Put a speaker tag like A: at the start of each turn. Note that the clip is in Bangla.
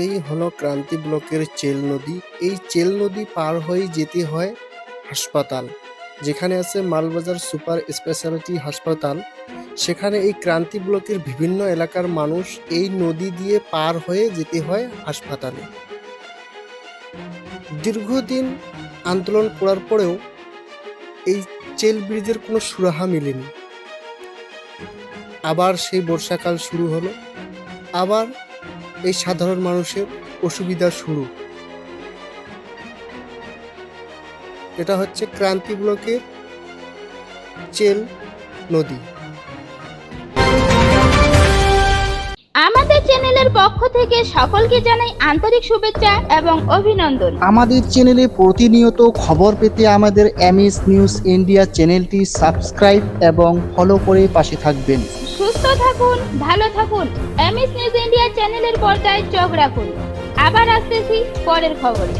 A: এই হলো ক্রান্তি ব্লকের চেল নদী। এই চেল নদী পার হয়ে যেতে হয় হাসপাতাল, যেখানে আছে মালবাজার সুপার স্পেশালিটি হাসপাতাল। সেখানে এই ক্রান্তি ব্লকের বিভিন্ন এলাকার মানুষ এই নদী দিয়ে পার হয়ে যেতে হয় হাসপাতালে। দীর্ঘদিন আন্দোলন করার পরেও এই চেল ব্রিজের কোনো সুরাহা মেলেনি। আবার সেই বর্ষাকাল শুরু হলো। আবার এই সাধারণ মানুষের অসুবিধা শুরু। এটা হচ্ছে ক্রান্তি ব্লকের চেল নদী।
B: আমাদের চ্যানেলের পক্ষ থেকে সকলকে জানাই আন্তরিক শুভেচ্ছা এবং অভিনন্দন।
C: আমাদের চ্যানেলে প্রতিনিয়ত খবর পেতে আমাদের এমএস নিউজ ইন্ডিয়া চ্যানেলটি সাবস্ক্রাইব এবং ফলো করে পাশে থাকবেন।
B: সুস্থ থাকুন, ভালো থাকুন। এমএস নিউজ ইন্ডিয়া চ্যানেলের পর্দায় চোখ রাখুন। আবার আসতেছি পরের খবরে।